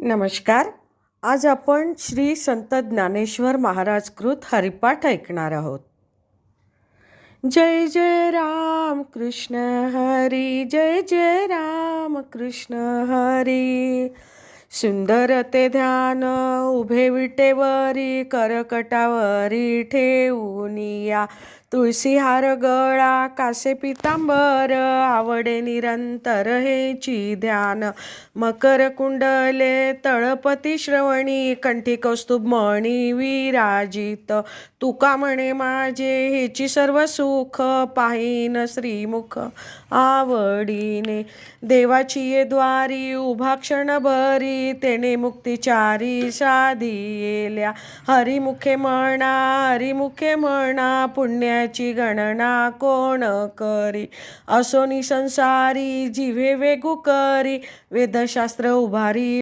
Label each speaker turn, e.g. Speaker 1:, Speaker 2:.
Speaker 1: नमस्कार. आज आपण श्री संत ज्ञानेश्वर महाराज कृत हरिपाठ ऐकणार आहोत. जय जय राम कृष्ण हरी जय जय राम कृष्ण हरी. सुंदर ते ध्यान उभे विटेवरी करकटावरी ठेवूनिया तुळशी हार गळा कासे पितांबर आवडे निरंतर हेची ध्यान. मकर कुंडले तळपती श्रवणी कंठी कौस्तुभ मणी विराजित. तुका म्हणे माझे हेची सर्व सुख पाहिन श्रीमुख आवडीने. देवाची ये द्वारी उभा क्षणभरी तेने मुक्तिचारी साधी येल्या. हरिमुखे म्हणा हरिमुखे म्हणा पुण्या त्याची गणना कोण करी? असोनी संसारी जीवे वेगू करी. वेदशास्त्र उभारी